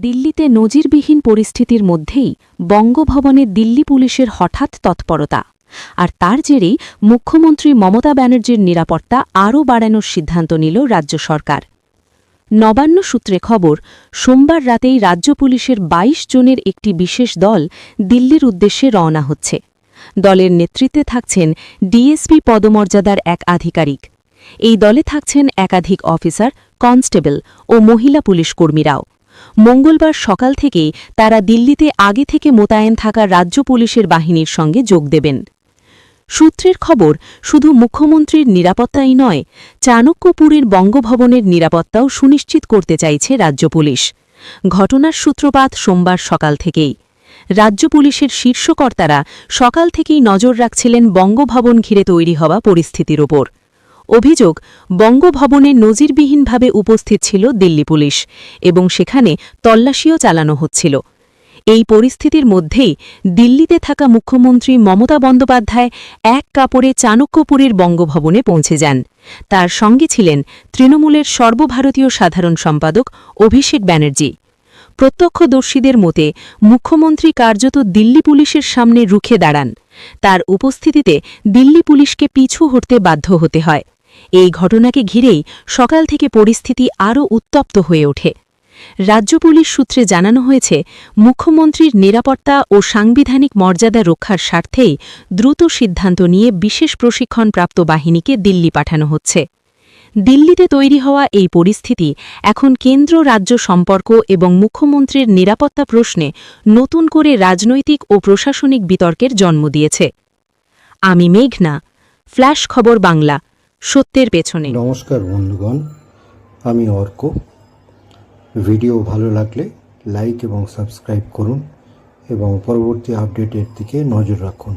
দিল্লিতে নজিরবিহীন পরিস্থিতির মধ্যেই বঙ্গভবনে দিল্লি পুলিশের হঠাৎ তৎপরতা। আর তার জেরেই মুখ্যমন্ত্রী মমতা ব্যানার্জির নিরাপত্তা আরও বাড়ানোর সিদ্ধান্ত নিল রাজ্য সরকার। নবান্ন সূত্রে খবর, সোমবার রাতেই রাজ্য পুলিশের ২২ জনের একটি বিশেষ দল দিল্লির উদ্দেশ্যে রওনা হচ্ছে। দলের নেতৃত্বে থাকছেন ডিএসপি পদমর্যাদার এক আধিকারিক। এই দলে থাকছেন একাধিক অফিসার, কনস্টেবল ও মহিলা পুলিশ কর্মীরাও। মঙ্গলবার সকাল থেকেই তারা দিল্লিতে আগে থেকে মোতায়েন থাকা রাজ্য পুলিশের বাহিনীর সঙ্গে যোগ দেবেন। সূত্রের খবর, শুধু মুখ্যমন্ত্রীর নিরাপত্তাই নয়, চাণক্যপুরের বঙ্গভবনের নিরাপত্তাও সুনিশ্চিত করতে চাইছে রাজ্য পুলিশ। ঘটনার সূত্রপাত সোমবার সকাল থেকেই। রাজ্য পুলিশের শীর্ষকর্তারা সকাল থেকেই নজর রাখছিলেন বঙ্গভবন ঘিরে তৈরি হওয়া পরিস্থিতির ওপর। অভিযোগ, বঙ্গভবনে নজিরবিহীনভাবে উপস্থিত ছিল দিল্লি পুলিশ এবং সেখানে তল্লাশিও চালানো হচ্ছিল। এই পরিস্থিতির মধ্যেই দিল্লিতে থাকা মুখ্যমন্ত্রী মমতা বন্দ্যোপাধ্যায় এক কাপড়ে চাণক্যপুরের বঙ্গভবনে পৌঁছে যান। তার সঙ্গে ছিলেন তৃণমূলের সর্বভারতীয় সাধারণ সম্পাদক অভিষেক ব্যানার্জি। প্রত্যক্ষদর্শীদের মতে, মুখ্যমন্ত্রী কার্যত দিল্লি পুলিশের সামনে রুখে দাঁড়ান। তার উপস্থিতিতে দিল্লি পুলিশকে পিছু হটতে বাধ্য হতে হয়। এই ঘটনাকে ঘিরেই সকাল থেকে পরিস্থিতি আরও উত্তপ্ত হয়ে ওঠে। রাজ্য পুলিশ সূত্রে জানানো হয়েছে, মুখ্যমন্ত্রীর নিরাপত্তা ও সাংবিধানিক মর্যাদা রক্ষার স্বার্থেই দ্রুত সিদ্ধান্ত নিয়ে বিশেষ প্রশিক্ষণপ্রাপ্ত বাহিনীকে দিল্লি পাঠানো হচ্ছে। দিল্লিতে তৈরি হওয়া এই পরিস্থিতি এখন কেন্দ্র, রাজ্য সম্পর্ক এবং মুখ্যমন্ত্রীর নিরাপত্তা প্রশ্নে নতুন করে রাজনৈতিক ও প্রশাসনিক বিতর্কের জন্ম দিয়েছে। আমি মেঘনা, ফ্ল্যাশ খবর বাংলা। সত্যের পেছনে। নমস্কার বন্ধুগণ, আমি অর্ক। ভিডিও ভালো লাগলে লাইক এবং সাবস্ক্রাইব করুন এবং পরবর্তী আপডেটের দিকে নজর রাখুন।